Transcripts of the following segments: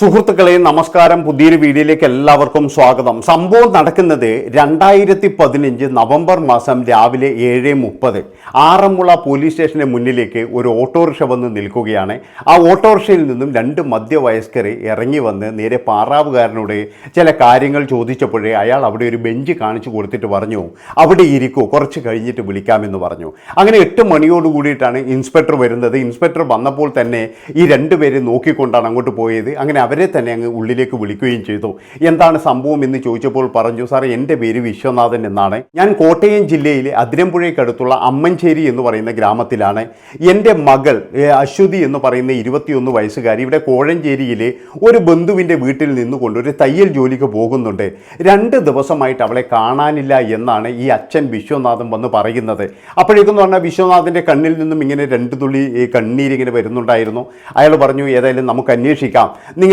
സുഹൃത്തുക്കളെ നമസ്കാരം. പുതിയൊരു വീഡിയോയിലേക്ക് എല്ലാവർക്കും സ്വാഗതം. സംഭവം നടക്കുന്നത് രണ്ടായിരത്തി പതിനഞ്ച് നവംബർ മാസം രാവിലെ ഏഴ് മുപ്പത്. ആറന്മുള പോലീസ് സ്റ്റേഷന് മുന്നിലേക്ക് ഒരു ഓട്ടോറിക്ഷ വന്ന് നിൽക്കുകയാണ്. ആ ഓട്ടോറിക്ഷയിൽ നിന്നും രണ്ട് മധ്യവയസ്കർ ഇറങ്ങി വന്ന് നേരെ പാറാവുകാരനോട് ചില കാര്യങ്ങൾ ചോദിച്ചപ്പോഴേ അയാൾ അവിടെ ഒരു ബെഞ്ച് കാണിച്ചു കൊടുത്തിട്ട് പറഞ്ഞു അവിടെ ഇരിക്കൂ കുറച്ച് കഴിഞ്ഞിട്ട് വിളിക്കാമെന്ന് പറഞ്ഞു. അങ്ങനെ എട്ട് മണിയോട് കൂടിയിട്ടാണ് ഇൻസ്പെക്ടർ വരുന്നത്. ഇൻസ്പെക്ടർ വന്നപ്പോൾ തന്നെ ഈ രണ്ടുപേരെ നോക്കിക്കൊണ്ടാണ് അങ്ങോട്ട് പോയത്. അങ്ങനെ അവരെ തന്നെ അങ്ങ് ഉള്ളിലേക്ക് വിളിക്കുകയും ചെയ്തു. എന്താണ് സംഭവം എന്ന് ചോദിച്ചപ്പോൾ പറഞ്ഞു സാർ എന്റെ പേര് വിശ്വനാഥൻ എന്നാണ്. ഞാൻ കോട്ടയം ജില്ലയിലെ അതിരമ്പുഴയ്ക്കടുത്തുള്ള അമ്മഞ്ചേരി എന്ന് പറയുന്ന ഗ്രാമത്തിലാണ്. എന്റെ മകൾ അശ്വതി എന്ന് പറയുന്ന ഇരുപത്തിയൊന്ന് വയസ്സുകാരി ഇവിടെ കോഴഞ്ചേരിയിലെ ഒരു ബന്ധുവിന്റെ വീട്ടിൽ നിന്നുകൊണ്ട് ഒരു തയ്യൽ ജോലിക്ക് പോകുന്നുണ്ട്. രണ്ട് ദിവസമായിട്ട് അവളെ കാണാനില്ല എന്നാണ് ഈ അച്ഛൻ വിശ്വനാഥൻ വന്ന് പറയുന്നത്. അപ്പോഴേക്കെന്ന് പറഞ്ഞാൽ വിശ്വനാഥിന്റെ കണ്ണിൽ നിന്നും ഇങ്ങനെ രണ്ട് തുള്ളി കണ്ണീരിങ്ങനെ വരുന്നുണ്ടായിരുന്നു. അയാൾ പറഞ്ഞു ഏതായാലും നമുക്ക് അന്വേഷിക്കാം.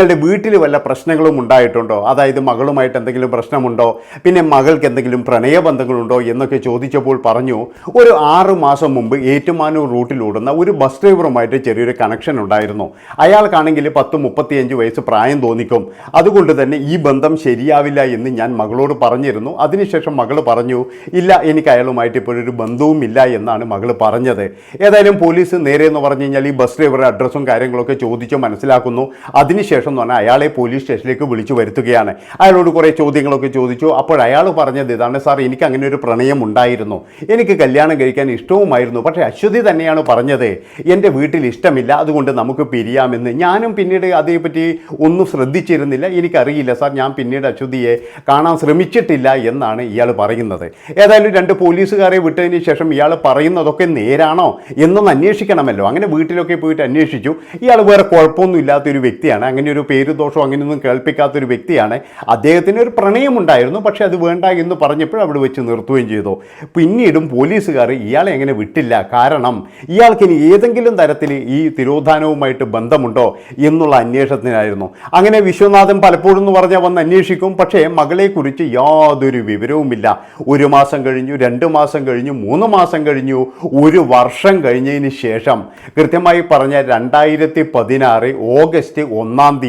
നിങ്ങളുടെ വീട്ടിൽ വല്ല പ്രശ്നങ്ങളും ഉണ്ടായിട്ടുണ്ടോ? അതായത് മകളുമായിട്ട് എന്തെങ്കിലും പ്രശ്നമുണ്ടോ? പിന്നെ മകൾക്ക് എന്തെങ്കിലും പ്രണയബന്ധങ്ങളുണ്ടോ എന്നൊക്കെ ചോദിച്ചപ്പോൾ പറഞ്ഞു ഒരു ആറ് മാസം മുമ്പ് ഏറ്റുമാനൂർ റൂട്ടിലോടുന്ന ഒരു ബസ് ഡ്രൈവറുമായിട്ട് ചെറിയൊരു കണക്ഷൻ ഉണ്ടായിരുന്നു. അയാൾക്കാണെങ്കിൽ പത്ത് മുപ്പത്തിയഞ്ച് വയസ്സ് പ്രായം തോന്നിക്കും. അതുകൊണ്ട് തന്നെ ഈ ബന്ധം ശരിയാവില്ല എന്ന് ഞാൻ മകളോട് പറഞ്ഞിരുന്നു. അതിനുശേഷം മകൾ പറഞ്ഞു ഇല്ല എനിക്ക് അയാളുമായിട്ട് ഇപ്പോഴൊരു ബന്ധവും ഇല്ല എന്നാണ് മകൾ പറഞ്ഞത്. ഏതായാലും പോലീസ് നേരെ എന്ന് പറഞ്ഞു കഴിഞ്ഞാൽ ഈ ബസ് ഡ്രൈവറുടെ അഡ്രസ്സും കാര്യങ്ങളൊക്കെ ചോദിച്ച് മനസ്സിലാക്കുന്നു. അതിനുശേഷം എന്ന് പറഞ്ഞാൽ അയാളെ പോലീസ് സ്റ്റേഷനിലേക്ക് വിളിച്ചു വരുത്തുകയാണ്. അയാളോട് കുറേ ചോദ്യങ്ങളൊക്കെ ചോദിച്ചു. അപ്പോൾ അയാൾ പറഞ്ഞത് ഇതാണ് സാർ എനിക്ക് അങ്ങനെ ഒരു പ്രണയം ഉണ്ടായിരുന്നു. എനിക്ക് കല്യാണം കഴിക്കാൻ ഇഷ്ടവുമായിരുന്നു. പക്ഷേ അശ്വതി തന്നെയാണ് പറഞ്ഞത് എന്റെ വീട്ടിൽ ഇഷ്ടമില്ല അതുകൊണ്ട് നമുക്ക് പിരിയാമെന്ന്. ഞാനും പിന്നീട് അതേപ്പറ്റി ഒന്നും ശ്രദ്ധിച്ചിരുന്നില്ല. എനിക്കറിയില്ല സാർ ഞാൻ പിന്നീട് അശ്വതിയെ കാണാൻ ശ്രമിച്ചിട്ടില്ല എന്നാണ് ഇയാൾ പറയുന്നത്. ഏതായാലും രണ്ട് പോലീസുകാരെ വിട്ടതിന് ശേഷം ഇയാൾ പറയുന്നതൊക്കെ നേരാണോ എന്നൊന്ന് അന്വേഷിക്കണമല്ലോ. അങ്ങനെ വീട്ടിലൊക്കെ പോയിട്ട് അന്വേഷിച്ചു. ഇയാൾ വേറെ കുഴപ്പമൊന്നും ഇല്ലാത്തൊരു വ്യക്തിയാണ്. അങ്ങനെ ഒരു പേര് ദോഷമോ അങ്ങനെയൊന്നും കേൾപ്പിക്കാത്തൊരു വ്യക്തിയാണ്. അദ്ദേഹത്തിന് ഒരു പ്രണയമുണ്ടായിരുന്നു പക്ഷേ അത് വേണ്ട എന്ന് പറഞ്ഞപ്പോൾ അവിടെ വെച്ച് നിർത്തുകയും ചെയ്തു. പിന്നീടും പോലീസുകാർ ഇയാളെ എങ്ങനെ വിട്ടില്ല. കാരണം ഇയാൾക്ക് ഇനി ഏതെങ്കിലും തരത്തിൽ ഈ തിരോധാനവുമായിട്ട് ബന്ധമുണ്ടോ എന്നുള്ള അന്വേഷണത്തിനായിരുന്നു. അങ്ങനെ വിശ്വനാഥൻ പലപ്പോഴും എന്ന് പറഞ്ഞാൽ വന്ന് അന്വേഷിക്കും. പക്ഷേ മകളെക്കുറിച്ച് യാതൊരു വിവരവുമില്ല. ഒരു മാസം കഴിഞ്ഞു രണ്ട് മാസം കഴിഞ്ഞു മൂന്ന് മാസം കഴിഞ്ഞു ഒരു വർഷം കഴിഞ്ഞതിന് ശേഷം കൃത്യമായി പറഞ്ഞ രണ്ടായിരത്തി പതിനാറ് ഓഗസ്റ്റ് ഒന്നാം തീയതി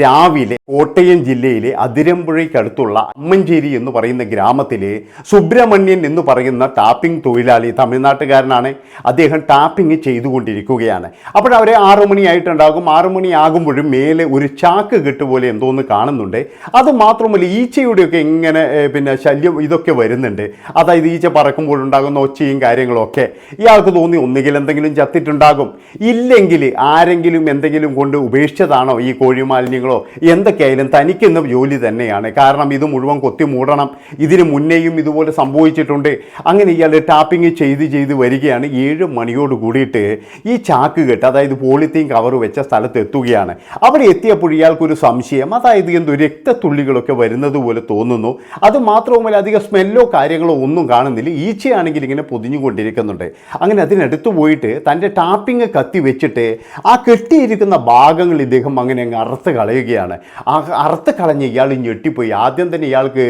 രാവിലെ കോട്ടയം ജില്ലയിലെ അതിരമ്പുഴയ്ക്കടുത്തുള്ള അമ്മഞ്ചേരി എന്ന് പറയുന്ന ഗ്രാമത്തിലെ സുബ്രഹ്മണ്യൻ എന്ന് പറയുന്ന ടാപ്പിംഗ് തൊഴിലാളി തമിഴ്നാട്ടുകാരനാണ്. അദ്ദേഹം ടാപ്പിംഗ് ചെയ്തുകൊണ്ടിരിക്കുകയാണ്. അപ്പോൾ അവരെ ആറു മണിയായിട്ടുണ്ടാകും ആറു മണിയാകുമ്പോഴും മേലെ ഒരു ചാക്ക് കെട്ട് പോലെ എന്തോന്ന് കാണുന്നുണ്ട്. അത് മാത്രമല്ല ഈച്ചയുടെയൊക്കെ ഇങ്ങനെ പിന്നെ ശല്യം ഇതൊക്കെ വരുന്നുണ്ട്. അതായത് ഈച്ച പറക്കുമ്പോഴുണ്ടാകുന്ന ഒച്ചയും കാര്യങ്ങളൊക്കെ ഇയാൾക്ക് തോന്നി ഒന്നുകിൽ എന്തെങ്കിലും ചത്തിട്ടുണ്ടാകും. ഇല്ലെങ്കിൽ ആരെങ്കിലും എന്തെങ്കിലും കൊണ്ട് ഉപേക്ഷിച്ചതാണോ ഈ കോഴിമാലിന്യങ്ങളോ? എന്തൊക്കെയായാലും തനിക്കിന്ന് ജോലി തന്നെയാണ്. കാരണം ഇത് മുഴുവൻ കൊത്തി മൂടണം. ഇതിന് മുന്നേയും ഇതുപോലെ സംഭവിച്ചിട്ടുണ്ട്. അങ്ങനെ ഇയാൾ ടാപ്പിംഗ് ചെയ്ത് ചെയ്ത് വരികയാണ്. ഏഴ് മണിയോട് കൂടിയിട്ട് ഈ ചാക്ക് കെട്ട് അതായത് പോളിത്തീൻ കവർ വെച്ച സ്ഥലത്ത് എത്തുകയാണ്. അവിടെ എത്തിയപ്പോൾ ഇയാൾക്കൊരു സംശയം. അതായത് എന്തോ രക്തത്തുള്ളികളൊക്കെ വരുന്നത് പോലെ തോന്നുന്നു. അത് മാത്രവുമല്ല അധികം സ്മെല്ലോ കാര്യങ്ങളോ ഒന്നും കാണുന്നില്ല. ഈച്ചയാണെങ്കിൽ ഇങ്ങനെ പൊതിഞ്ഞുകൊണ്ടിരിക്കുന്നുണ്ട്. അങ്ങനെ അതിനടുത്ത് പോയിട്ട് തന്റെ ടാപ്പിംഗ് കത്തി വെച്ചിട്ട് ആ കെട്ടിയിരിക്കുന്ന ഭാഗങ്ങൾ ഇദ്ദേഹം അങ്ങനെ അങ്ങ് അറുത്ത് കളയുകയാണ്. അറുത്ത് കളഞ്ഞ് ഇയാൾ ഞെട്ടിപ്പോയി. ആദ്യം തന്നെ ഇയാൾക്ക്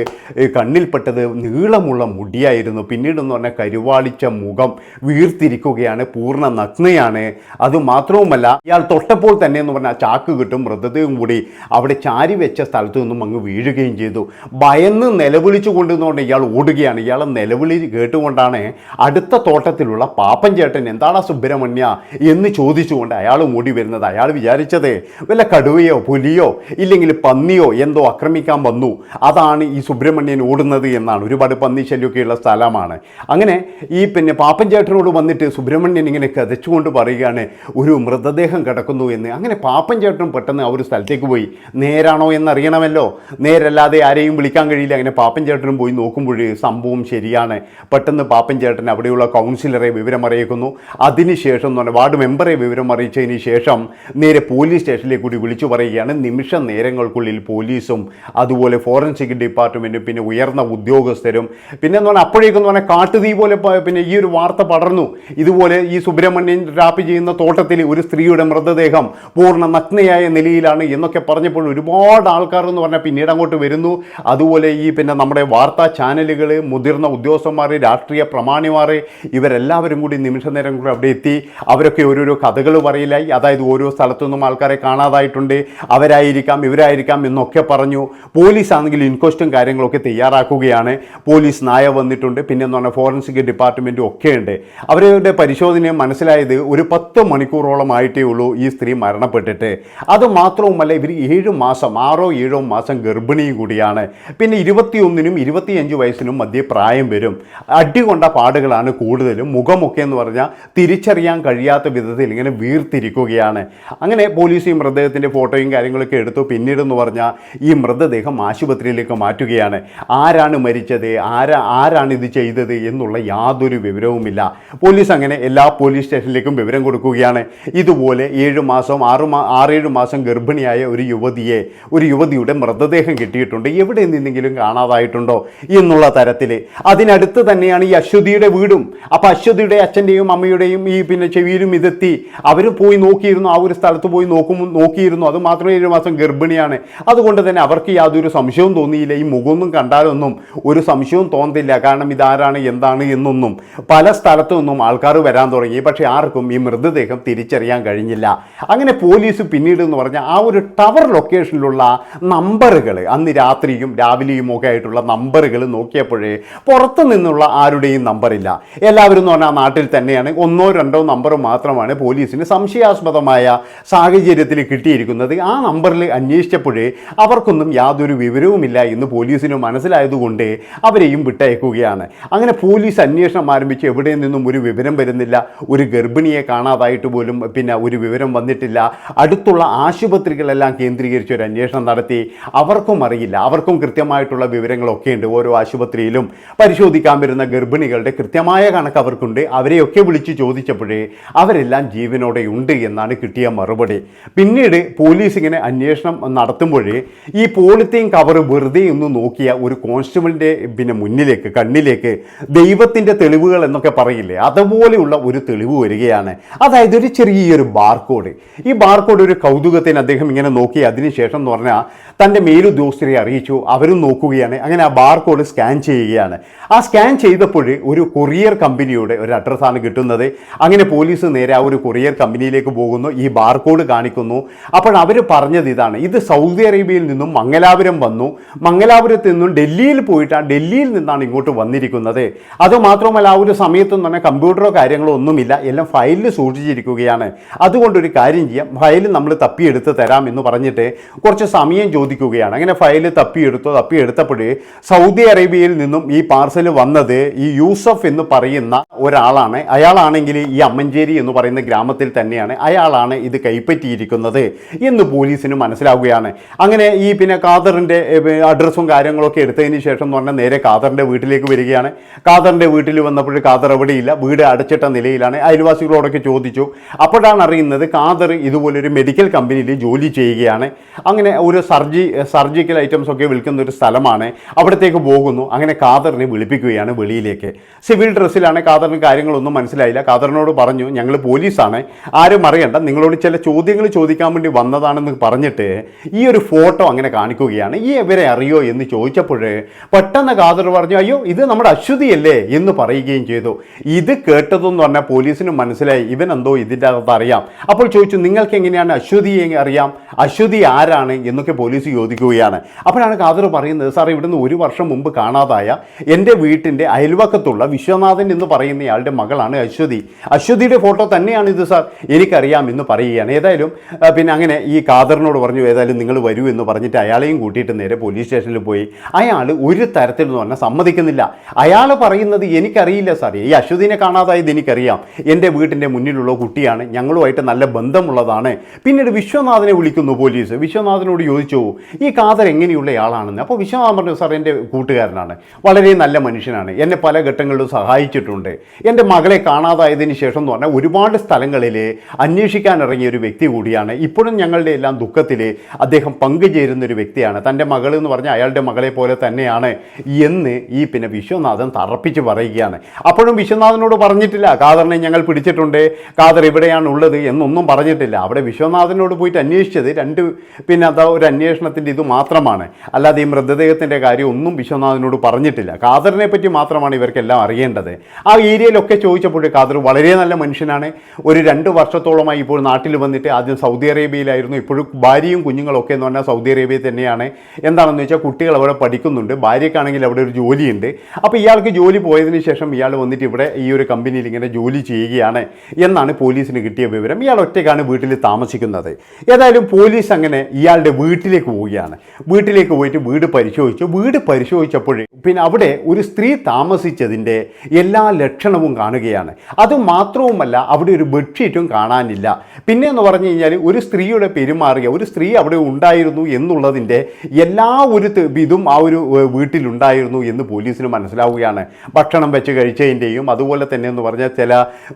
കണ്ണിൽപ്പെട്ടത് നീളമുള്ള മുടിയായിരുന്നു. പിന്നീടെന്ന് പറഞ്ഞാൽ കരുവാളിച്ച മുഖം വീർത്തിരിക്കുകയാണ് പൂർണ നഗ്നയാണ്. അതുമാത്രവുമല്ല ഇയാൾ തൊട്ടപ്പോൾ തന്നെ എന്ന് പറഞ്ഞാൽ ചാക്ക് കിട്ടും മൃതദേഹം കൂടി അവിടെ ചാരി വെച്ച സ്ഥലത്തു നിന്നും അങ്ങ് വീഴുകയും ചെയ്തു. ഭയന്ന് നിലവിളിച്ചു കൊണ്ടുവന്നുകൊണ്ട് ഇയാൾ ഓടുകയാണ്. ഇയാളെ നിലവിളി കേട്ടുകൊണ്ടാണ് അടുത്ത തോട്ടത്തിലുള്ള പാപ്പൻ ചേട്ടൻ എന്താണ് സുബ്രഹ്മണ്യ എന്ന് ചോദിച്ചുകൊണ്ട് അയാൾ ഓടി വരുന്നത്. അയാൾ വിചാരിച്ചത് വല്ല കടുവയോ പുലിയോ ഇല്ലെങ്കിൽ പന്നിയോ എന്തോ ആക്രമിക്കാൻ വന്നു. അതാണ് ഈ സുബ്രഹ്മണ്യൻ ഓടുന്നത് എന്നാണ്. ഒരുപാട് പന്നി ശല്യമൊക്കെയുള്ള സ്ഥലമാണ്. അങ്ങനെ ഈ പിന്നെ പാപ്പൻ ചേട്ടനോട് വന്നിട്ട് സുബ്രഹ്മണ്യൻ ഇങ്ങനെ കതച്ചുകൊണ്ട് പറയുകയാണ് ഒരു മൃതദേഹം കിടക്കുന്നു എന്ന്. അങ്ങനെ പാപ്പൻ പെട്ടെന്ന് ആ ഒരു സ്ഥലത്തേക്ക് പോയി. നേരാണോ എന്നറിയണമല്ലോ. നേരല്ലാതെ ആരെയും വിളിക്കാൻ കഴിയില്ല. അങ്ങനെ പാപ്പൻ ചേട്ടനും പോയി നോക്കുമ്പോൾ സംഭവം ശരിയാണ്. പെട്ടെന്ന് പാപ്പൻ ചേട്ടൻ അവിടെയുള്ള കൗൺസിലറെ വിവരം അറിയിക്കുന്നു. അതിനുശേഷം എന്ന് പറഞ്ഞാൽ വാർഡ് മെമ്പറെ വിവരം അറിയിച്ചതിന് ശേഷം നേരെ പോലീസ് സ്റ്റേഷനിലേക്ക് കൂടി വിളിച്ചു പറയുകയാണ്. നിമിഷം നേരം നേരങ്ങൾക്കുള്ളിൽ പോലീസും അതുപോലെ ഫോറൻസിക് ഡിപ്പാർട്ട്മെന്റും പിന്നെ ഉയർന്ന ഉദ്യോഗസ്ഥരും പിന്നെ എന്ന് പറഞ്ഞാൽ അപ്പോഴേക്കെന്ന് പറഞ്ഞാൽ കാട്ടുതീ പോലെ പിന്നെ ഈ ഒരു വാർത്ത പടർന്നു. ഇതുപോലെ ഈ സുബ്രഹ്മണ്യൻ ട്രാപ്പ് ചെയ്യുന്ന തോട്ടത്തിൽ ഒരു സ്ത്രീയുടെ മൃതദേഹം പൂർണ നഗ്നയായ നിലയിലാണ് എന്നൊക്കെ പറഞ്ഞപ്പോൾ ഒരുപാട് ആൾക്കാർ എന്ന് പറഞ്ഞാൽ പിന്നീട് അങ്ങോട്ട് വരുന്നു. അതുപോലെ ഈ പിന്നെ നമ്മുടെ വാർത്താ ചാനലുകൾ മുതിർന്ന ഉദ്യോഗസ്ഥന്മാർ രാഷ്ട്രീയ പ്രമാണിമാർ ഇവരെല്ലാവരും കൂടി നിമിഷ നേരം കൂടി അവിടെ എത്തി. അവരൊക്കെ ഓരോരോ കഥകൾ പറയില്ലായി അതായത് ഓരോ സ്ഥലത്തു നിന്നും ആൾക്കാരെ കാണാതായിട്ടുണ്ട്. അവരായിരിക്കാം ഇവരായിരിക്കാം എന്നൊക്കെ പറഞ്ഞു പോലീസ് ആണെങ്കിൽ ഇൻക്വസ്റ്റും കാര്യങ്ങളൊക്കെ തയ്യാറാക്കുകയാണ്. പോലീസ് നായ വന്നിട്ടുണ്ട്. പിന്നെ എന്ന് പറഞ്ഞാൽ ഫോറൻസിക് ഡിപ്പാർട്ട്മെന്റും ഒക്കെ ഉണ്ട് അവരുടെ പരിശോധന മനസ്സിലായത് ഒരു പത്ത് മണിക്കൂറോളം ആയിട്ടേ ഉള്ളൂ ഈ സ്ത്രീ മരണപ്പെട്ടിട്ട്. അത് മാത്രവുമല്ല ഇവർ ഏഴ് മാസം ആറോ ഏഴോ മാസം ഗർഭിണിയും കൂടിയാണ്. പിന്നെ ഇരുപത്തിയൊന്നിനും ഇരുപത്തിയഞ്ച് വയസ്സിനും മധ്യേ പ്രായം വരും. അടി കൊണ്ട പാടുകളാണ് കൂടുതലും. മുഖമൊക്കെ എന്ന് പറഞ്ഞാൽ തിരിച്ചറിയാൻ കഴിയാത്ത വിധത്തിൽ ഇങ്ങനെ വീർത്തിരിക്കുകയാണ്. അങ്ങനെ പോലീസ് ഈ മൃതദേഹത്തിന്റെ ഫോട്ടോയും കാര്യങ്ങളൊക്കെ എടുത്തു. പിന്നീട് എന്ന് പറഞ്ഞാൽ ഈ മൃതദേഹം ആശുപത്രിയിലേക്ക് മാറ്റുകയാണ്. ആരാണ് മരിച്ചത്? ആരാ ആരാണ് ഇത് ചെയ്തത് എന്നുള്ള യാതൊരു വിവരവുമില്ല. പോലീസ് അങ്ങനെ എല്ലാ പോലീസ് സ്റ്റേഷനിലേക്കും വിവരം കൊടുക്കുകയാണ്. ഇതുപോലെ ഏഴ് മാസം ആറ് മാ ആറേഴ് മാസം ഗർഭിണിയായ ഒരു യുവതിയെ ഒരു യുവതിയുടെ മൃതദേഹം കിട്ടിയിട്ടുണ്ട്. എവിടെ നിന്നെങ്കിലും കാണാതായിട്ടുണ്ടോ എന്നുള്ള തരത്തിൽ അതിനടുത്ത് തന്നെയാണ് ഈ അശ്വതിയുടെ വീടും. അപ്പോൾ അശ്വതിയുടെ അച്ഛന്റെയും അമ്മയുടെയും ഈ പിന്നെ ചെവിയിലും ഇതെത്തി. അവർ പോയി നോക്കിയിരുന്നു ആ ഒരു സ്ഥലത്ത് പോയി നോക്കും നോക്കിയിരുന്നു. അത് മാത്രമേ ഏഴ് മാസം ഗർഭിണിയാണ് അതുകൊണ്ട് തന്നെ അവർക്ക് യാതൊരു സംശയവും തോന്നിയില്ല. ഈ മുഖമൊന്നും കണ്ടാലൊന്നും ഒരു സംശയവും തോന്നില്ല കാരണം ഇതാരാണ് എന്താണ് എന്നൊന്നും. പല സ്ഥലത്തു നിന്നും ആൾക്കാർ വരാൻ തുടങ്ങി. പക്ഷേ ആർക്കും ഈ മൃതദേഹം തിരിച്ചറിയാൻ കഴിഞ്ഞില്ല. അങ്ങനെ പോലീസ് പിന്നീട് എന്ന് പറഞ്ഞാൽ ആ ഒരു ടവർ ലൊക്കേഷനിലുള്ള നമ്പറുകൾ അന്ന് രാത്രിയും രാവിലെയും ഒക്കെ ആയിട്ടുള്ള നമ്പറുകൾ നോക്കിയപ്പോഴേ പുറത്തു നിന്നുള്ള ആരുടെയും നമ്പറില്ല എല്ലാവരും എന്ന് പറഞ്ഞാൽ നാട്ടിൽ തന്നെയാണ്. ഒന്നോ രണ്ടോ നമ്പർ മാത്രമാണ് പോലീസിന് സംശയാസ്പദമായ സാഹചര്യത്തിൽ കിട്ടിയിരിക്കുന്നത്. ആ നമ്പറിൽ അന്വേഷിച്ചപ്പോഴേ അവർക്കൊന്നും യാതൊരു വിവരവുമില്ല എന്ന് പോലീസിന് മനസ്സിലായതുകൊണ്ട് അവരെയും വിട്ടയക്കുകയാണ്. അങ്ങനെ പോലീസ് അന്വേഷണം ആരംഭിച്ച് എവിടെ നിന്നും ഒരു വിവരം വരുന്നില്ല ഒരു ഗർഭിണിയെ കാണാതായിട്ട് പോലും പിന്നെ ഒരു വിവരം വന്നിട്ടില്ല. അടുത്തുള്ള ആശുപത്രികളെല്ലാം കേന്ദ്രീകരിച്ച് ഒരു അന്വേഷണം നടത്തി. അവർക്കും അറിയില്ല അവർക്കും കൃത്യമായിട്ടുള്ള വിവരങ്ങളൊക്കെ ഉണ്ട് ഓരോ ആശുപത്രിയിലും. പരിശോധിക്കാൻ വരുന്ന ഗർഭിണികളുടെ കൃത്യമായ കണക്ക് അവർക്കുണ്ട്. അവരെയൊക്കെ വിളിച്ച് ചോദിച്ചപ്പോഴേ അവരെല്ലാം ജീവനോടെ ഉണ്ട് എന്നാണ് കിട്ടിയ മറുപടി. പിന്നീട് പോലീസ് ഇങ്ങനെ അന്വേഷണം നടത്തുമ്പോഴേ ഈ പോളിത്തീൻ കവർ വെറുതെ ഒന്ന് നോക്കിയ ഒരു കോൺസ്റ്റബിളിന്റെ പിന്നെ മുന്നിലേക്ക് കണ്ണിലേക്ക് ദൈവത്തിന്റെ തെളിവുകൾ എന്നൊക്കെ പറയില്ലേ? അതുപോലെയുള്ള ഒരു തെളിവ് വരികയാണ്. അതായത് ഒരു ചെറിയൊരു ബാർകോഡ് ഈ ബാർകോഡ് ഒരു കൗതുകത്തിന് അദ്ദേഹം ഇങ്ങനെ നോക്കി അതിനുശേഷം എന്ന് പറഞ്ഞാൽ തന്റെ മേലുദ്യോഗസ്ഥരെ അറിയിച്ചു. അവരും നോക്കുകയാണ്. അങ്ങനെ ആ ബാർകോഡ് സ്കാൻ ചെയ്യുകയാണ്. ആ സ്കാൻ ചെയ്തപ്പോൾ ഒരു കൊറിയർ കമ്പനിയുടെ ഒരു അഡ്രസ്സാണ് കിട്ടുന്നത്. അങ്ങനെ പോലീസ് നേരെ ആ ഒരു കൊറിയർ കമ്പനിയിലേക്ക് പോകുന്നു. ഈ ബാർകോഡ് കാണിക്കുന്നു. അപ്പോൾ അവർ പറഞ്ഞത് ഇതാണ്. ഇത് സൗദി അറേബ്യയിൽ നിന്നും മംഗലാപുരം വന്നു. മംഗലാപുരത്ത് നിന്നും ഡൽഹിയിൽ പോയിട്ടാണ് ഡൽഹിയിൽ നിന്നാണ് ഇങ്ങോട്ട് വന്നിരിക്കുന്നത്. അതുമാത്രമല്ല ആ ഒരു സമയത്തൊന്നും തന്നെ കമ്പ്യൂട്ടറോ കാര്യങ്ങളോ ഒന്നുമില്ല. എല്ലാം ഫയലിൽ സൂക്ഷിച്ചിരിക്കുകയാണ്. അതുകൊണ്ടൊരു കാര്യം ചെയ്യാം. ഫയൽ നമ്മൾ തപ്പിയെടുത്ത് തരാം എന്ന് പറഞ്ഞിട്ട് കുറച്ച് സമയം ചോദിക്കുകയാണ്. അങ്ങനെ ഫയൽ തപ്പിയെടുത്തോ തപ്പിയെടുത്തപ്പോഴേ സൗദി അറേബ്യയിൽ നിന്നും ഈ പാർസൽ വന്നത് ഈ യൂസഫ് എന്ന് പറയുന്ന ഒരാളാണ്. അയാളാണെങ്കിൽ ഈ അമ്മഞ്ചേരി എന്ന് പറയുന്ന ഗ്രാമത്തിൽ തന്നെയാണ്. അയാളാണ് ഇത് കൈപ്പറ്റിയിരിക്കുന്നത് എന്ന് പോലീസിന് മനസ്സിലാവുകയാണ്. അങ്ങനെ ഈ പിന്നെ ഖാദറിന്റെ അഡ്രസ്സും കാര്യങ്ങളൊക്കെ എടുത്തതിന് ശേഷം എന്ന് പറഞ്ഞാൽ നേരെ ഖാദറിന്റെ വീട്ടിലേക്ക് വരികയാണ്. ഖാദറിന്റെ വീട്ടിൽ വന്നപ്പോൾ ഖാദർ എവിടെയില്ല വീട് അടച്ചിട്ട നിലയിലാണ്. അയൽവാസികളോടൊക്കെ ചോദിച്ചു. അപ്പോഴാണ് അറിയുന്നത് ഖാദർ ഇതുപോലൊരു മെഡിക്കൽ കമ്പനിയിൽ ജോലി ചെയ്യുകയാണ്. അങ്ങനെ ഒരു സർജി സർജിക്കൽ ഐറ്റംസ് ഒക്കെ വിൽക്കുന്ന ഒരു സ്ഥലമാണ്. അവിടത്തേക്ക് പോകുന്നു. അങ്ങനെ കാദറിനെ വിളിപ്പിക്കുകയാണ് വെളിയിലേക്ക്. സിവിൽ ഡ്രസ്സിലാണ് കാദറിന് കാര്യങ്ങളൊന്നും മനസ്സിലായില്ല. കാദറിനോട് പറഞ്ഞു ഞങ്ങൾ പോലീസാണ്. ആരും അറിയണ്ട. നിങ്ങളോട് ചില ചോദ്യങ്ങൾ ചോദിക്കാൻ വേണ്ടി വന്നതാണെന്ന് പറഞ്ഞിട്ട് ഈ ഒരു ഫോട്ടോ അങ്ങനെ കാണിക്കുകയാണ്. ഈ ഇവരെ അറിയോ എന്ന് ചോദിച്ചപ്പോൾ പെട്ടെന്ന് ഖാദർ പറഞ്ഞു അയ്യോ ഇത് നമ്മുടെ അശ്വതിയല്ലേ? എന്ന് പറയുകയും ചെയ്തു. ഇത് കേട്ടതെന്ന് പറഞ്ഞാൽ പോലീസിന് മനസ്സിലായി ഇവൻ എന്തോ ഇതിന്റെ അകത്ത് അറിയാം. അപ്പോൾ ചോദിച്ചു നിങ്ങൾക്ക് എങ്ങനെയാണ് അശ്വതിയെ അറിയാം? അശ്വതി ആരാണ്? എന്നൊക്കെ പോലീസ് ചോദിക്കുകയാണ്. അപ്പോഴാണ് ഖാദർ പറയുന്നത് സാർ ഇവിടുന്ന് ഒരു വർഷം മുമ്പ് കാണാതായ എന്റെ വീട്ടിന്റെ അയൽവക്കത്തുള്ള വിശ്വനാഥൻ എന്ന് പറയുന്നയാളുടെ മകളാണ് അശ്വതി. അശ്വതിയുടെ ഫോട്ടോ തന്നെയാണ് ഇത് സാർ. എനിക്കറിയാം എന്ന് പറയുകയാണ്. ഏതായാലും പിന്നെ അങ്ങനെ ഈ ഖാദറിനോട് പറഞ്ഞു ഏതായാലും നിങ്ങൾ വരൂ എന്ന് പറഞ്ഞിട്ട് അയാളെയും കൂട്ടിയിട്ട് നേരെ പോലീസ് സ്റ്റേഷനിൽ പോയി. അയാൾ ഒരു തരത്തിൽ എന്ന് പറഞ്ഞാൽ സമ്മതിക്കുന്നില്ല. അയാൾ പറയുന്നത് എനിക്കറിയില്ല സാർ ഈ അശ്വതിനെ കാണാതായത് എനിക്കറിയാം. എന്റെ വീട്ടിന്റെ മുന്നിലുള്ള കുട്ടിയാണ്. ഞങ്ങളുമായിട്ട് നല്ല ബന്ധമുള്ളതാണ്. പിന്നീട് വിശ്വനാഥനെ വിളിക്കുന്നു പോലീസ് വിശ്വനാഥനോട് ചോദിച്ചു ഈ കാതർ എങ്ങനെയുള്ള ആളാണെന്ന്? അപ്പോൾ വിശ്വനാഥൻ പറഞ്ഞു സാർ എന്റെ കൂട്ടുകാരനാണ്. വളരെ നല്ല മനുഷ്യനാണ്. എന്നെ പല ഘട്ടങ്ങളിലും സഹായിച്ചിട്ടുണ്ട്. എന്റെ മകളെ കാണാതായതിന് ശേഷം എന്ന് പറഞ്ഞാൽ ഒരുപാട് സ്ഥലങ്ങളിൽ അന്വേഷിക്കാൻ ഇറങ്ങിയ ഒരു വ്യക്തി കൂടിയാണ്. ഇപ്പോഴും ഞങ്ങളുടെ എല്ലാം ദുഃഖത്തിൽ അദ്ദേഹം പങ്കുചേരുന്ന ഒരു വ്യക്തിയാണ്. തന്റെ മകൾ എന്ന് പറഞ്ഞാൽ അയാളുടെ മകളെ പോലെ തന്നെയാണ് എന്ന് ഈ പിന്നെ വിശ്വനാഥൻ തറപ്പിച്ച് പറയുകയാണ്. അപ്പോഴും വിശ്വനാഥനോട് പറഞ്ഞിട്ടില്ല കാദറിനെ ഞങ്ങൾ പിടിച്ചിട്ടുണ്ട് കാദർ ഇവിടെയാണ് ഉള്ളത് എന്നൊന്നും പറഞ്ഞിട്ടില്ല. അവിടെ വിശ്വനാഥനോട് പോയിട്ട് അന്വേഷിച്ചത് രണ്ട് പിന്നെ അതാ ഒരു അന്വേഷണത്തിന്റെ ഇത് മാത്രമാണ്. അല്ലാതെ ഈ മൃതദേഹത്തിന്റെ കാര്യം ഒന്നും വിശ്വനാഥനോട് പറഞ്ഞിട്ടില്ല. കാദറിനെ പറ്റി മാത്രമാണ് ഇവർക്കെല്ലാം അറിയേണ്ടത്. ആ ഏരിയയിലൊക്കെ ചോദിച്ചപ്പോൾ കാദർ വളരെ നല്ല മനുഷ്യനാണ്. ഒരു രണ്ട് വർഷത്തോളമായി ഇപ്പോൾ നാട്ടിൽ വന്നിട്ട് ആദ്യം സൗദി അറേബ്യയിലായിരുന്നു. ഇപ്പോഴും ഭാര്യയും കുഞ്ഞുങ്ങളൊക്കെ എന്ന് പറഞ്ഞാൽ സൗദി അറേബ്യയിൽ തന്നെയാണ്. എന്താണെന്ന് വെച്ചാൽ കുട്ടികൾ അവിടെ പഠിക്കുന്നുണ്ട്. ഭാര്യക്കാണെങ്കിൽ അവിടെ ഒരു ജോലിയുണ്ട്. അപ്പോൾ ഇയാൾക്ക് ജോലി പോയതിന് ശേഷം ഇയാൾ വന്നിട്ട് ഇവിടെ ഈ ഒരു കമ്പനിയിൽ ഇങ്ങനെ ജോലി ചെയ്യുകയാണ് എന്നാണ് പോലീസിന് കിട്ടിയ വിവരം. ഇയാൾ ഒറ്റയ്ക്കാണ് വീട്ടിൽ താമസിക്കുന്നത്. ഏതായാലും പോലീസ് അങ്ങനെ ഇയാളുടെ വീട്ടിലേക്ക് പോവുകയാണ്. വീട്ടിലേക്ക് പോയിട്ട് വീട് പരിശോധിച്ചു. വീട് പരിശോധിച്ചപ്പോൾ പിന്നെ അവിടെ ഒരു സ്ത്രീ താമസിച്ചതിന്റെ എല്ലാ ലക്ഷണവും കാണുകയാണ്. അത് മാത്രവുമല്ല അവിടെ ഒരു ബെഡ്ഷീറ്റും കാണാനില്ല. പിന്നെ എന്ന് പറഞ്ഞു കഴിഞ്ഞാൽ ഒരു സ്ത്രീയുടെ പെരുമാറുക ഒരു സ്ത്രീ അവിടെ ഉണ്ടായിരുന്നു എന്നുള്ളതിന്റെ എല്ലാ ഒരു ഇതും ആ ഒരു വീട്ടിലുണ്ടായിരുന്നു എന്ന് പോലീസിന് മനസ്സിലാവുകയാണ്. ഭക്ഷണം വെച്ച് കഴിച്ചതിന്റെയും അതുപോലെ തന്നെ എന്ന് പറഞ്ഞാൽ ചില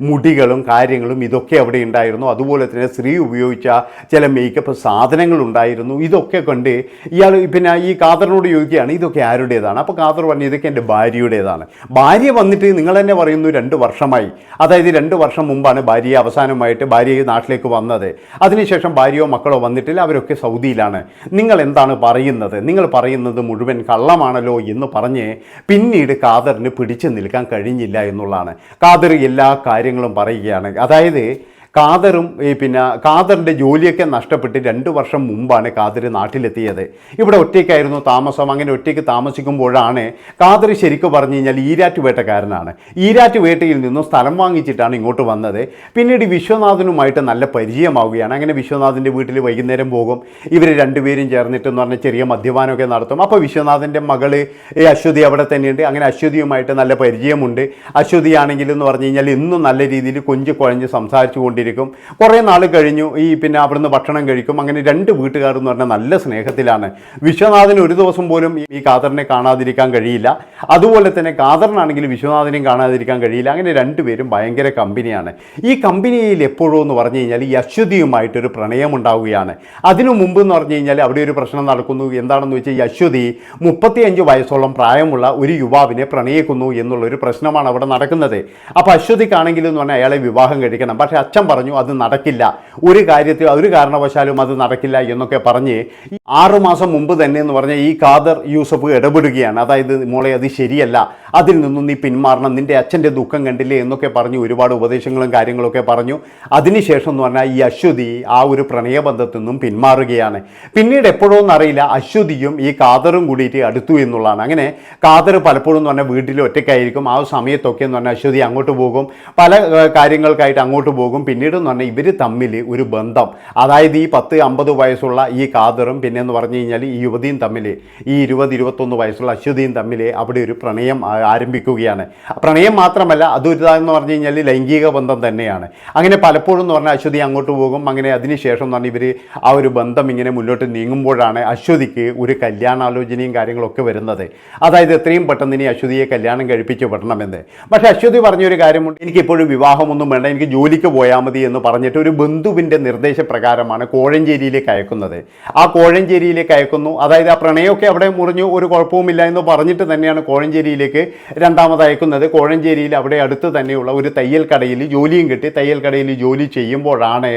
മുടികളും കാര്യങ്ങളും ഇതൊക്കെ അവിടെ ഉണ്ടായിരുന്നു. അതുപോലെ തന്നെ സ്ത്രീ ഉപയോഗിച്ച ചില മേക്കപ്പ് സാധനങ്ങൾ ഉണ്ടായിരുന്നു. ഇതൊക്കെ കണ്ട് ഇയാൾ പിന്നെ ഈ കാതറിനോട് ചോദിക്കുകയാണ് ഇതൊക്കെ ആരുടേതാണ്? അപ്പോൾ കാതർ പറഞ്ഞു ഇതൊക്കെ എന്റെ ഭാര്യയുടേതാണ്. ഭാര്യ വന്നിട്ട് നിങ്ങൾ തന്നെ പറയുന്നു രണ്ട് വർഷമായി. അതായത് രണ്ട് വർഷം മുമ്പാണ് ഭാര്യ അവസാനമായിട്ട് ഭാര്യ നാട്ടിലേക്ക് വന്നത്. അതിനുശേഷം ഭാര്യയോ മക്കളോ വന്നിട്ടില്ല അവരൊക്കെ സൗദിയിലാണ് നിങ്ങൾ എന്താണ് പറയുന്നത്? നിങ്ങൾ പറയുന്നത് മുഴുവൻ കള്ളമാണല്ലോ എന്ന് പറഞ്ഞ് പിന്നീട് കാദറിന് പിടിച്ചു നിൽക്കാൻ കഴിഞ്ഞില്ല എന്നുള്ളതാണ്. കാദർ എല്ലാ കാര്യങ്ങളും പറയുകയാണ്. അതായത് കാദറും ഈ പിന്നെ കാതറിന്റെ ജോലിയൊക്കെ നഷ്ടപ്പെട്ട് രണ്ട് വർഷം മുമ്പാണ് കാതർ നാട്ടിലെത്തിയത്. ഇവിടെ ഒറ്റയ്ക്കായിരുന്നു താമസം. അങ്ങനെ ഒറ്റയ്ക്ക് താമസിക്കുമ്പോഴാണ് കാതർ ശരിക്കും പറഞ്ഞു കഴിഞ്ഞാൽ ഈരാറ്റ് വേട്ടക്കാരനാണ്. ഈരാറ്റ് വേട്ടയിൽ നിന്നും സ്ഥലം വാങ്ങിച്ചിട്ടാണ് ഇങ്ങോട്ട് വന്നത്. പിന്നീട് വിശ്വനാഥനുമായിട്ട് നല്ല പരിചയമാവുകയാണ്. അങ്ങനെ വിശ്വനാഥിന്റെ വീട്ടിൽ വൈകുന്നേരം പോകും. ഇവർ രണ്ടുപേരും ചേർന്നിട്ട് എന്ന് പറഞ്ഞാൽ ചെറിയ മദ്യപാനമൊക്കെ നടത്തും. അപ്പോൾ വിശ്വനാഥന്റെ മകൾ ഈ അശ്വതി അവിടെ തന്നെയുണ്ട്. അങ്ങനെ അശ്വതിയുമായിട്ട് നല്ല പരിചയമുണ്ട്. അശ്വതി ആണെങ്കിൽ എന്ന് പറഞ്ഞു കഴിഞ്ഞാൽ ഇന്നും നല്ല രീതിയിൽ കൊഞ്ച് കുഴഞ്ഞ് സംസാരിച്ചു കൊണ്ടിരിക്കും കുറേ നാൾ കഴിഞ്ഞു ഈ പിന്നെ അവിടുന്ന് ഭക്ഷണം കഴിക്കും. അങ്ങനെ രണ്ട് വീട്ടുകാർ എന്ന് പറഞ്ഞാൽ നല്ല സ്നേഹത്തിലാണ്. വിശ്വനാഥന് ഒരു ദിവസം പോലും ഈ- കാതറിനെ കാണാതിരിക്കാൻ കഴിയില്ല. അതുപോലെ തന്നെ കാതറിനാണെങ്കിൽ വിശ്വനാഥനെയും കാണാതിരിക്കാൻ കഴിയില്ല. അങ്ങനെ രണ്ടുപേരും ഭയങ്കര കമ്പനിയാണ്. ഈ കമ്പനിയിൽ എപ്പോഴോ എന്ന് പറഞ്ഞു കഴിഞ്ഞാൽ ഈ അശ്വതിയുമായിട്ടൊരു പ്രണയം ഉണ്ടാവുകയാണ്. അതിനു മുമ്പ് എന്ന് പറഞ്ഞു കഴിഞ്ഞാൽ അവിടെ ഒരു പ്രശ്നം നടക്കുന്നു. എന്താണെന്ന് വെച്ചാൽ ഈ അശ്വതി മുപ്പത്തിയഞ്ച് വയസ്സോളം പ്രായമുള്ള ഒരു യുവാവിനെ പ്രണയിക്കുന്നു എന്നുള്ളൊരു പ്രശ്നമാണ് അവിടെ നടക്കുന്നത്. അപ്പോൾ അശ്വതിക്കാണെങ്കിൽ എന്ന് പറഞ്ഞാൽ അയാളെ വിവാഹം കഴിക്കണം. പക്ഷേ അച്ഛൻ പറഞ്ഞു അത് നടക്കില്ല. ഒരു കാര്യത്തിൽ ഒരു കാരണവശാലും അത് നടക്കില്ല എന്നൊക്കെ പറഞ്ഞ് ആറുമാസം മാസം മുമ്പ് തന്നെ എന്ന് പറഞ്ഞാൽ ഈ ഖാദർ യൂസഫ് ഇടപെടുകയാണ്. അതായത് മോളെ അത് ശരിയല്ല. അതിൽ നിന്നും നീ പിന്മാറണം. നിന്റെ അച്ഛന്റെ ദുഃഖം കണ്ടില്ലേ എന്നൊക്കെ പറഞ്ഞു ഒരുപാട് ഉപദേശങ്ങളും കാര്യങ്ങളൊക്കെ പറഞ്ഞു. അതിനുശേഷം എന്ന് പറഞ്ഞാൽ ഈ അശ്വതി ആ ഒരു പ്രണയബന്ധത്തിൽ നിന്നും പിന്മാറുകയാണ്. പിന്നീട് എപ്പോഴോ അറിയില്ല അശ്വതിയും ഈ കാതറും കൂടിയിട്ട് അടുത്തു എന്നുള്ളതാണ്. അങ്ങനെ കാതർ പലപ്പോഴും എന്ന് പറഞ്ഞാൽ വീട്ടിൽ ഒറ്റയ്ക്കായിരിക്കും. ആ സമയത്തൊക്കെ എന്ന് പറഞ്ഞാൽ അശ്വതി അങ്ങോട്ട് പോകും. പല കാര്യങ്ങൾക്കായിട്ട് അങ്ങോട്ട് പോകും. പിന്നീട് എന്ന് പറഞ്ഞാൽ ഇവർ തമ്മിൽ ഒരു ബന്ധം. അതായത് ഈ പത്ത് അമ്പത് വയസ്സുള്ള ഈ കാതറും പിന്നെ എന്ന് പറഞ്ഞു കഴിഞ്ഞാൽ ഈ യുവതിയും തമ്മിൽ ഈ ഇരുപത് ഇരുപത്തൊന്ന് വയസ്സുള്ള അശ്വതിയും തമ്മിൽ അവിടെ ഒരു പ്രണയം ആരംഭിക്കുകയാണ്. പ്രണയം മാത്രമല്ല അതൊരു എന്ന് പറഞ്ഞു കഴിഞ്ഞാൽ ലൈംഗിക ബന്ധം തന്നെയാണ്. അങ്ങനെ പലപ്പോഴും എന്ന് പറഞ്ഞാൽ അശ്വതി അങ്ങോട്ട് പോകും. അങ്ങനെ അതിനുശേഷം എന്ന് പറഞ്ഞാൽ ഇവർ ആ ഒരു ബന്ധം ഇങ്ങനെ മുന്നോട്ട് നീങ്ങുമ്പോഴാണ് അശ്വതിക്ക് ഒരു കല്യാണാലോചനയും കാര്യങ്ങളൊക്കെ വരുന്നത്. അതായത് എത്രയും പെട്ടെന്ന് ഇനി അശ്വതിയെ കല്യാണം കഴിപ്പിച്ച് വിടണമെന്ന്. പക്ഷേ അശ്വതി പറഞ്ഞൊരു കാര്യമുണ്ട്. എനിക്കിപ്പോഴും വിവാഹമൊന്നും വേണ്ട. എനിക്ക് ജോലിക്ക് പോയാൽ മതി എന്ന് പറഞ്ഞിട്ട് ഒരു ബന്ധുവിന്റെ നിർദ്ദേശപ്രകാരമാണ് കോഴഞ്ചേരിയിലേക്ക് അയക്കുന്നത്. ആ കോഴഞ്ചേരിയിലേക്ക് അയക്കുന്നു. അതായത് ആ പ്രണയമൊക്കെ അവിടെ മുറിഞ്ഞു ഒരു കുഴപ്പവുമില്ല എന്ന് പറഞ്ഞിട്ട് തന്നെയാണ് കോഴഞ്ചേരിയിലേക്ക് രണ്ടാമത് അയക്കുന്നത്. കോഴഞ്ചേരിയിൽ അവിടെ അടുത്ത് തന്നെയുള്ള ഒരു തയ്യൽ കടയിൽ ജോലിയും കിട്ടി. തയ്യൽ കടയിൽ ജോലി ചെയ്യുമ്പോഴാണ്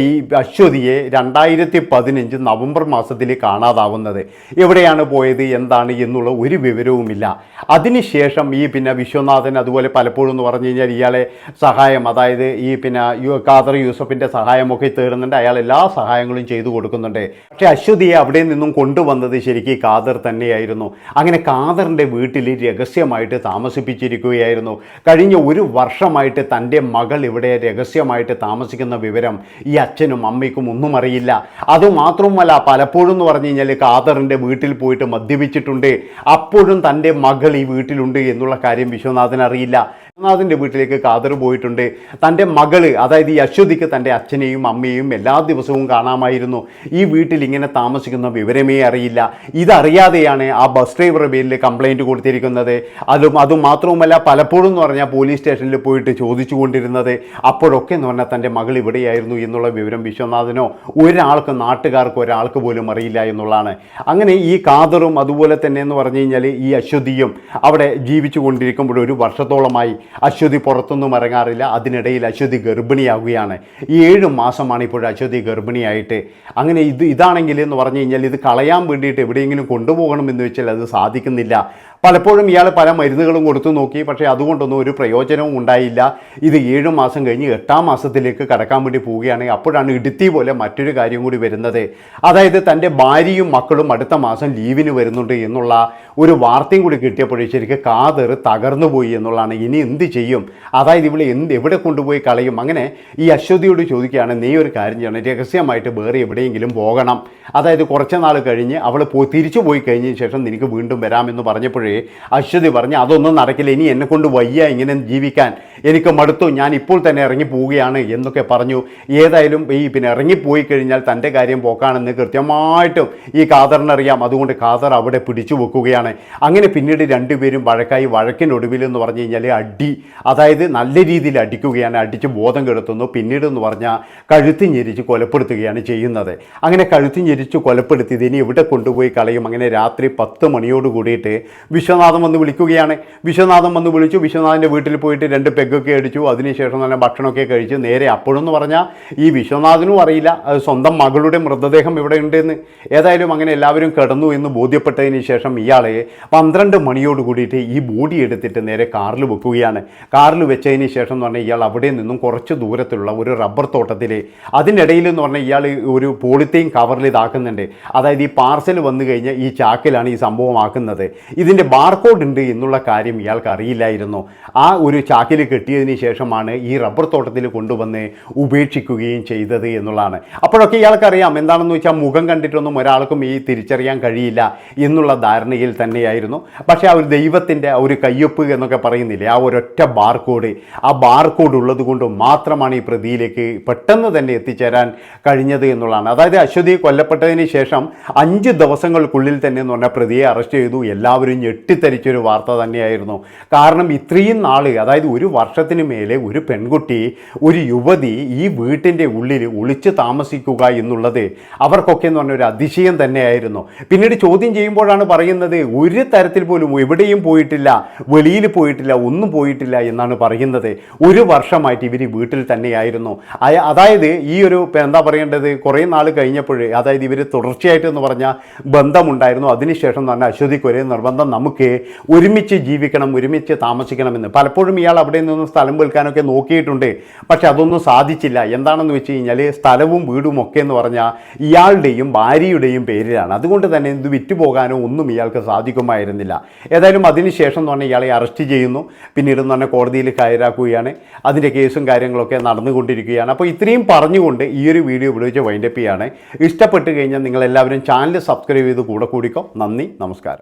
ഈ അശ്വതിയെ രണ്ടായിരത്തി പതിനഞ്ച് നവംബർ മാസത്തിൽ കാണാതാവുന്നത്. എവിടെയാണ് പോയത് എന്താണ് എന്നുള്ള ഒരു വിവരവുമില്ല. അതിനുശേഷം ഈ പിന്നെ വിശ്വനാഥൻ അതുപോലെ പലപ്പോഴും എന്ന് പറഞ്ഞു കഴിഞ്ഞാൽ ഇയാളെ സഹായം അതായത് ഈ പിന്നെ ഖാദർ യൂസഫിന്റെ സഹായമൊക്കെ തേടുന്നുണ്ട്. അയാൾ എല്ലാ സഹായങ്ങളും ചെയ്തു കൊടുക്കുന്നുണ്ട്. പക്ഷേ അശ്വതിയെ അവിടെ നിന്നും കൊണ്ടുവന്നത് ശരിക്കും ഖാദർ തന്നെയായിരുന്നു. അങ്ങനെ ഖാദറിന്റെ വീട്ടിൽ രഹസ്യമായിട്ട് താമസിപ്പിച്ചിരിക്കുകയായിരുന്നു. കഴിഞ്ഞ ഒരു വർഷമായിട്ട് തന്റെ മകൾ ഇവിടെ രഹസ്യമായിട്ട് താമസിക്കുന്ന വിവരം ഈ അച്ഛനും അമ്മയ്ക്കും ഒന്നും അറിയില്ല. അതുമാത്രവുമല്ല പലപ്പോഴും എന്ന് പറഞ്ഞു കഴിഞ്ഞാൽ ഖാദറിന്റെ വീട്ടിൽ പോയിട്ട് മദ്യപിച്ചിട്ടുണ്ട്. അപ്പോഴും തന്റെ മകൾ ഈ വീട്ടിലുണ്ട് എന്നുള്ള കാര്യം വിശ്വനാഥൻ അറിയില്ല. വിശ്വനാഥിന്റെ വീട്ടിലേക്ക് കാതർ പോയിട്ടുണ്ട്. തന്റെ മകൾ അതായത് ഈ അശ്വതിക്ക് തന്റെ അച്ഛനെയും അമ്മയെയും എല്ലാ ദിവസവും കാണാമായിരുന്നു. ഈ വീട്ടിൽ ഇങ്ങനെ താമസിക്കുന്ന വിവരമേ അറിയില്ല. ഇതറിയാതെയാണ് ആ ബസ് ഡ്രൈവറുടെ പേരിൽ കംപ്ലൈന്റ് കൊടുത്തിരിക്കുന്നത്. അതും അതുമാത്രവുമല്ല പലപ്പോഴും എന്ന് പറഞ്ഞാൽ പോലീസ് സ്റ്റേഷനിൽ പോയിട്ട് ചോദിച്ചു കൊണ്ടിരുന്നത് അപ്പോഴൊക്കെ എന്ന് പറഞ്ഞാൽ തന്റെ മകൾ ഇവിടെയായിരുന്നു എന്നുള്ള വിവരം വിശ്വനാഥനോ ഒരാൾക്ക് നാട്ടുകാർക്ക് ഒരാൾക്ക് പോലും അറിയില്ല എന്നുള്ളതാണ്. അങ്ങനെ ഈ കാതറും അതുപോലെ തന്നെ എന്ന് പറഞ്ഞു കഴിഞ്ഞാൽ ഈ അശ്വതിയും അവിടെ ജീവിച്ചു കൊണ്ടിരിക്കുമ്പോൾ ഒരു വർഷത്തോളമായി അശ്വതി പുറത്തൊന്നും ഇറങ്ങാറില്ല. അതിനിടയിൽ അശ്വതി ഗർഭിണിയാവുകയാണ്. ഈ ഏഴ് മാസമാണ് ഇപ്പോൾ അശ്വതി ഗർഭിണിയായിട്ട്. അങ്ങനെ ഇത് ഇതാണെങ്കിൽ എന്ന് പറഞ്ഞു കഴിഞ്ഞാൽ ഇത് കളയാൻ വേണ്ടിയിട്ട് എവിടെയെങ്കിലും കൊണ്ടുപോകണമെന്ന് വെച്ചാൽ അത് സാധിക്കുന്നില്ല. പലപ്പോഴും ഇയാൾ പല മരുന്നുകളും കൊടുത്തു നോക്കി പക്ഷേ അതുകൊണ്ടൊന്നും ഒരു പ്രയോജനവും ഉണ്ടായില്ല. ഇത് ഏഴ് മാസം കഴിഞ്ഞ് എട്ടാം മാസത്തിലേക്ക് കടക്കാൻ വേണ്ടി പോവുകയാണെങ്കിൽ അപ്പോഴാണ് ഇടുത്തി പോലെ മറ്റൊരു കാര്യം കൂടി വരുന്നത്. അതായത് തന്റെ ഭാര്യയും മക്കളും അടുത്ത മാസം ലീവിന് വരുന്നുണ്ട് എന്നുള്ള ഒരു വാർത്തയും കൂടി കിട്ടിയപ്പോഴേ ശരിക്കും കാതർ തകർന്നു പോയി എന്നുള്ളതാണ്. ഇനി എന്ത് ചെയ്യും? അതായത് ഇവിടെ എന്ത് എവിടെ കൊണ്ടുപോയി കളയും? അങ്ങനെ ഈ അശ്വതിയോട് ചോദിക്കുകയാണ് നീ ഒരു കാര്യം ചെയ്യണം രഹസ്യമായിട്ട് വേറെ എവിടെയെങ്കിലും പോകണം. അതായത് കുറച്ച് നാൾ കഴിഞ്ഞ് അവൾ പോ തിരിച്ചു പോയി കഴിഞ്ഞതിന് ശേഷം നിനക്ക് വീണ്ടും വരാമെന്ന് പറഞ്ഞപ്പോഴേ അശ്വതി പറഞ്ഞ് അതൊന്നും നടക്കില്ല. ഇനി എന്നെ കൊണ്ട് വയ്യ ഇങ്ങനെ ജീവിക്കാൻ. എനിക്ക് മടുത്തു. ഞാൻ ഇപ്പോൾ തന്നെ ഇറങ്ങി പോവുകയാണ് എന്നൊക്കെ പറഞ്ഞു. ഏതായാലും ഈ പിന്നെ ഇറങ്ങിപ്പോയി കഴിഞ്ഞാൽ തന്റെ കാര്യം പോക്കാണെന്ന് കൃത്യമായിട്ടും ഈ കാതറിനറിയാം അതുകൊണ്ട് കാതർ അവിടെ പിടിച്ചു വെക്കുകയാണ്. അങ്ങനെ പിന്നീട് രണ്ടുപേരും വഴക്കായി വഴക്കിനൊടുവിൽ എന്ന് പറഞ്ഞു കഴിഞ്ഞാൽ അടി അതായത് നല്ല രീതിയിൽ അടിക്കുകയാണ്. അടിച്ച് ബോധം കെടുത്തുന്നു. പിന്നീട് എന്ന് പറഞ്ഞാൽ കഴുത്തി ഞെരിച്ച് കൊലപ്പെടുത്തുകയാണ് ചെയ്യുന്നത്. അങ്ങനെ കഴുത്തി ഞെരിച്ച് കൊലപ്പെടുത്തിയത് ഇനി ഇവിടെ കൊണ്ടുപോയി കളയും? അങ്ങനെ രാത്രി പത്ത് മണിയോട് കൂടിയിട്ട് വിശ്വനാഥൻ വന്ന് വിളിക്കുകയാണ്. വിശ്വനാഥൻ വന്ന് വിളിച്ചു. വിശ്വനാഥന്റെ വീട്ടിൽ പോയിട്ട് രണ്ട് പെഗ്ഗൊക്കെ അടിച്ചു. അതിനുശേഷം നല്ല ഭക്ഷണമൊക്കെ കഴിച്ചു. നേരെ അപ്പോഴെന്ന് പറഞ്ഞാൽ ഈ വിശ്വനാഥനും അറിയില്ല. അത് സ്വന്തം മകളുടെ മൃതദേഹം ഇവിടെ ഉണ്ടെന്ന് ഏതായാലും അങ്ങനെ എല്ലാവരും കിടന്നു എന്ന് ബോധ്യപ്പെട്ടതിന് ശേഷം ഇയാളെ പന്ത്രണ്ട് മണിയോട് കൂടിയിട്ട് ഈ ബോഡി എടുത്തിട്ട് നേരെ കാറിൽ വെക്കുകയാണ്. കാറിൽ വെച്ചതിന് ശേഷം എന്ന് പറഞ്ഞാൽ ഇയാൾ അവിടെ നിന്നും കുറച്ച് ദൂരത്തിലുള്ള ഒരു റബ്ബർ തോട്ടത്തിൽ അതിനിടയിൽ എന്ന് പറഞ്ഞാൽ ഇയാൾ ഒരു പോളിത്തീൻ കവറിൽ ഇതാക്കുന്നുണ്ട്. അതായത് ഈ പാർസൽ വന്നു കഴിഞ്ഞാൽ ഈ ചാക്കിലാണ് ഈ സംഭവമാക്കുന്നത്. ഇതിന്റെ ബാർകോഡ് ഉണ്ട് എന്നുള്ള കാര്യം ഇയാൾക്ക് അറിയില്ലായിരുന്നു. ആ ഒരു ചാക്കിൽ കെട്ടിയതിന് ശേഷമാണ് ഈ റബ്ബർ തോട്ടത്തിൽ കൊണ്ടുവന്ന് ഉപേക്ഷിക്കുകയും ചെയ്തത് എന്നുള്ളതാണ്. അപ്പോഴൊക്കെ ഇയാൾക്കറിയാം എന്താണെന്ന് വെച്ചാൽ മുഖം കണ്ടിട്ടൊന്നും ഒരാൾക്കും ഈ തിരിച്ചറിയാൻ കഴിയില്ല എന്നുള്ള ധാരണയിൽ തന്നെയായിരുന്നു. പക്ഷേ ആ ഒരു ദൈവത്തിന്റെ ആ ഒരു കയ്യൊപ്പ് എന്നൊക്കെ പറയുന്നില്ലേ ആ ഒരൊറ്റ ബാർകോഡ് ആ ബാർകോഡ് ഉള്ളത് കൊണ്ട് മാത്രമാണ് ഈ പ്രതിയിലേക്ക് പെട്ടെന്ന് തന്നെ എത്തിച്ചേരാൻ കഴിഞ്ഞത് എന്നുള്ളതാണ്. അതായത് അശ്വതി കൊല്ലപ്പെട്ടതിന് ശേഷം അഞ്ച് ദിവസങ്ങൾക്കുള്ളിൽ തന്നെ എന്ന് പറഞ്ഞാൽ പ്രതിയെ അറസ്റ്റ് ചെയ്തു എല്ലാവരും ഞെട്ടിത്തരിച്ചൊരു വാർത്ത തന്നെയായിരുന്നു. കാരണം ഇത്രയും നാൾ അതായത് ഒരു വർഷത്തിന് മേലെ ഒരു പെൺകുട്ടി ഒരു യുവതി ഈ വീട്ടിന്റെ ഉള്ളിൽ ഒളിച്ച് താമസിക്കുക എന്നുള്ളത് അവർക്കൊക്കെ എന്ന് പറഞ്ഞ ഒരു അതിശയം തന്നെയായിരുന്നു. പിന്നീട് ചോദ്യം ചെയ്യുമ്പോഴാണ് പറയുന്നത് ഒരു തരത്തിൽ പോലും എവിടെയും പോയിട്ടില്ല വെളിയിൽ പോയിട്ടില്ല ഒന്നും പോയിട്ടില്ല എന്നാണ് പറയുന്നത്. ഒരു വർഷമായിട്ട് ഇവർ വീട്ടിൽ തന്നെയായിരുന്നു. അതായത് ഈ ഒരു എന്താ പറയേണ്ടത് കുറേ നാൾ കഴിഞ്ഞപ്പോൾ അതായത് ഇവർ തുടർച്ചയായിട്ട് എന്ന് പറഞ്ഞാൽ ബന്ധമുണ്ടായിരുന്നു. അതിനുശേഷം തന്നെ അശ്വതിക്ക് ഒരേ നിർബന്ധം നമുക്ക് ഒരുമിച്ച് ജീവിക്കണം ഒരുമിച്ച് താമസിക്കണമെന്ന് പലപ്പോഴും ഇയാൾ അവിടെ നിന്ന് സ്ഥലം വിൽക്കാനൊക്കെ നോക്കിയിട്ടുണ്ട്. പക്ഷെ അതൊന്നും സാധിച്ചില്ല. എന്താണെന്ന് വെച്ച് കഴിഞ്ഞാൽ സ്ഥലവും വീടും ഒക്കെ എന്ന് പറഞ്ഞാൽ ഇയാളുടെയും ഭാര്യയുടെയും പേരിലാണ്. അതുകൊണ്ട് തന്നെ ഇത് വിറ്റുപോകാനോ ഒന്നും ഇയാൾക്ക് സാധിക്കുമായിരുന്നില്ല. ഏതായാലും അതിനുശേഷം എന്ന് പറഞ്ഞാൽ ഇയാളെ അറസ്റ്റ് ചെയ്യുന്നു. പിന്നീട് എന്ന് പറഞ്ഞാൽ കോടതിയിൽ കയറാക്കുകയാണ് അതിന്റെ കേസും കാര്യങ്ങളൊക്കെ നടന്നുകൊണ്ടിരിക്കുകയാണ്. അപ്പോൾ ഇത്രയും പറഞ്ഞുകൊണ്ട് ഈ ഒരു വീഡിയോ വിളിച്ച് വൈൻഡപ്പ് ചെയ്യാണ്. ഇഷ്ടപ്പെട്ട് കഴിഞ്ഞാൽ നിങ്ങളെല്ലാവരും ചാനൽ സബ്സ്ക്രൈബ് ചെയ്ത് കൂടെ കൂടിക്കോ. നന്ദി നമസ്കാരം.